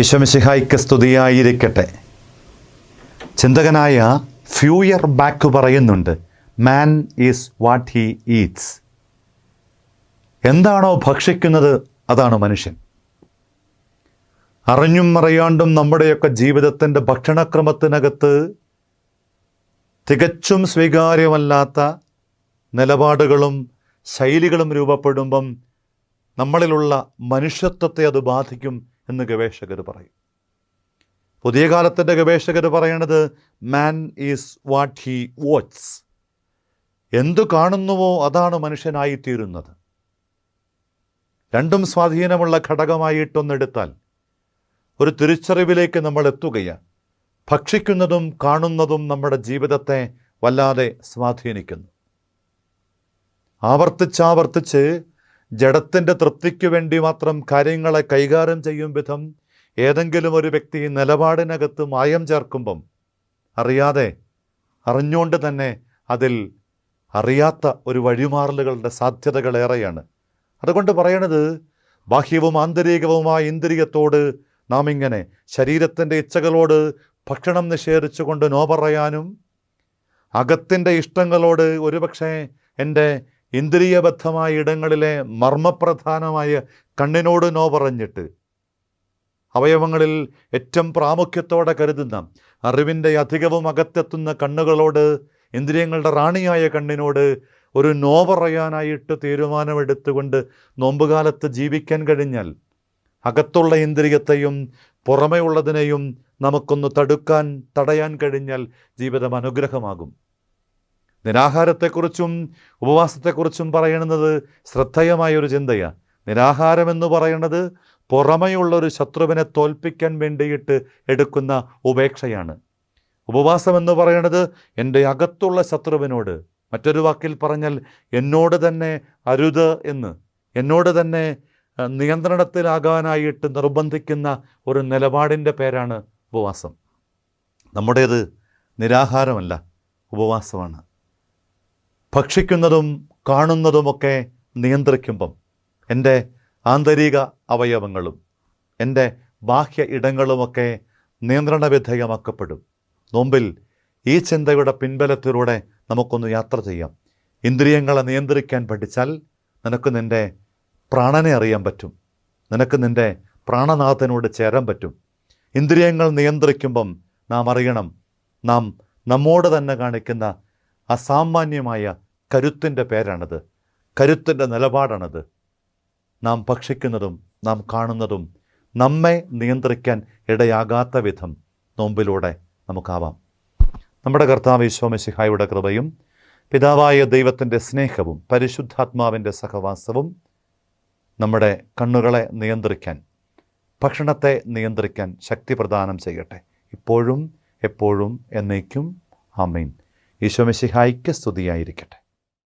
ഈശ്വമിശിഹായിക്ക് സ്തുതിയായിരിക്കട്ടെ. ചിന്തകനായ Feuerbach പറയുന്നുണ്ട് man is what he eats എന്താണോ ഭക്ഷിക്കുന്നത് അതാണ് മനുഷ്യൻ. അറിഞ്ഞും അറിയാണ്ടും നമ്മുടെയൊക്കെ ജീവിതത്തിന്റെ ഭക്ഷണക്രമത്തിനകത്ത് തികച്ചും സ്വീകാര്യമല്ലാത്ത നിലപാടുകളും ശൈലികളും രൂപപ്പെടുമ്പം നമ്മളിലുള്ള മനുഷ്യത്വത്തെ അത് ബാധിക്കും എന്ന് ഗവേഷകർ പറയും. പുതിയ കാലത്തിന്റെ ഗവേഷകർ പറയണത് man is what he what's എന്തു കാണുന്നുവോ അതാണ് മനുഷ്യനായിത്തീരുന്നത്. രണ്ടും സ്വാധീനമുള്ള ഘടകമായിട്ടൊന്നെടുത്താൽ ഒരു തിരിച്ചറിവിലേക്ക് നമ്മൾ എത്തുകയാണ്. ഭക്ഷിക്കുന്നതും കാണുന്നതും നമ്മുടെ ജീവിതത്തെ വല്ലാതെ സ്വാധീനിക്കുന്നു. ആവർത്തിച്ചാവർത്തിച്ച് ജഡത്തിന്റെ തൃപ്തിക്ക് വേണ്ടി മാത്രം കാര്യങ്ങളെ കൈകാര്യം ചെയ്യും വിധം ഏതെങ്കിലും ഒരു വ്യക്തി നിലപാടിനകത്ത് മായം ചേർക്കുമ്പം അറിയാതെ അറിഞ്ഞുകൊണ്ട് തന്നെ അതിൽ അറിയാത്ത ഒരു വഴിമാറലുകളുടെ സാധ്യതകൾ ഏറെയാണ് അതുകൊണ്ട് പറയണത് ബാഹ്യവും ആന്തരികവുമായ ഇന്ദ്രിയത്തോട് നാം ഇങ്ങനെ ശരീരത്തിന്റെ ഇച്ഛകളോട് ഭക്ഷണം നിഷേധിച്ചുകൊണ്ട് നോ പറയാനും അകത്തിന്റെ ഇഷ്ടങ്ങളോട് ഒരുപക്ഷെ എന്റെ ഇന്ദ്രിയബദ്ധമായ ഇടങ്ങളിലെ മർമ്മപ്രധാനമായ കണ്ണിനോട് നോ പറഞ്ഞിട്ട് അവയവങ്ങളിൽ ഏറ്റവും പ്രാമുഖ്യത്തോടെ കരുതുന്ന അറിവിന്റെ അധികവും അകത്തെത്തുന്ന കണ്ണുകളോട് ഇന്ദ്രിയങ്ങളുടെ റാണിയായ കണ്ണിനോട് ഒരു നോ പറയാനായിട്ട് തീരുമാനമെടുത്തുകൊണ്ട് നോമ്പുകാലത്ത് ജീവിക്കാൻ കഴിഞ്ഞാൽ അകത്തുള്ള ഇന്ദ്രിയത്തെയും പുറമേ ഉള്ളതിനെയും നമുക്കൊന്ന് തടുക്കാൻ തടയാൻ കഴിഞ്ഞാൽ ജീവിതം അനുഗ്രഹമാകും. നിരാഹാരത്തെക്കുറിച്ചും ഉപവാസത്തെക്കുറിച്ചും പറയുന്നത് ശ്രദ്ധേയമായ ഒരു ചിന്തയാണ്. നിരാഹാരം എന്ന് പറയുന്നത് പുറമെയുള്ള ഒരു ശത്രുവിനെ തോൽപ്പിക്കാൻ വേണ്ടിയിട്ട് എടുക്കുന്ന ഉപേക്ഷയാണ്. ഉപവാസം എന്ന് പറയുന്നത് എന്റെ അകത്തുള്ള ശത്രുവിനോട് മറ്റൊരു വാക്കിൽ പറഞ്ഞാൽ എന്നോട് തന്നെ അരുത് എന്ന് എന്നോട് തന്നെ നിയന്ത്രണത്തിലാകാനായിട്ട് നിർബന്ധിക്കുന്ന ഒരു നിലപാടിന്റെ പേരാണ് ഉപവാസം. നമ്മുടേത് നിരാഹാരമല്ല ഉപവാസമാണ്. ഭക്ഷിക്കുന്നതും കാണുന്നതുമൊക്കെ നിയന്ത്രിക്കുമ്പം എന്റെ ആന്തരിക അവയവങ്ങളും എന്റെ ബാഹ്യ ഇടങ്ങളുമൊക്കെ നിയന്ത്രണ വിധേയമാക്കപ്പെടും നോമ്പിൽ ഈ ചിന്തയുടെ പിൻബലത്തിലൂടെ നമുക്കൊന്ന് യാത്ര ചെയ്യാം. ഇന്ദ്രിയങ്ങളെ നിയന്ത്രിക്കാൻ പഠിച്ചാൽ നിനക്ക് നിന്റെ പ്രാണനെ അറിയാൻ പറ്റും. നിനക്ക് നിന്റെ പ്രാണനാഥനോട് ചേരാൻ പറ്റും. ഇന്ദ്രിയങ്ങൾ നിയന്ത്രിക്കുമ്പം നാം അറിയണം. നാം നമ്മോട് തന്നെ കാണിക്കുന്ന അസാമാന്യമായ കരുത്തിന്റെ പേരാണത്. കരുത്തിന്റെ നിലപാടാണത്. നാം ഭക്ഷിക്കുന്നതും നാം കാണുന്നതും നമ്മെ നിയന്ത്രിക്കാൻ ഇടയാകാത്ത വിധം നോമ്പിലൂടെ നമുക്കാവാം. നമ്മുടെ കർത്താവ് ഈശോമശിഹായുടെ കൃപയും പിതാവായ ദൈവത്തിന്റെ സ്നേഹവും പരിശുദ്ധാത്മാവിന്റെ സഹവാസവും നമ്മുടെ കണ്ണുകളെ നിയന്ത്രിക്കാൻ ഭക്ഷണത്തെ നിയന്ത്രിക്കാൻ ശക്തി പ്രദാനം ചെയ്യട്ടെ. ഇപ്പോഴും എപ്പോഴും എന്നേക്കും. ആമീൻ. ഈശോമശിഹായ്ക്ക് സ്തുതിയായിരിക്കട്ടെ.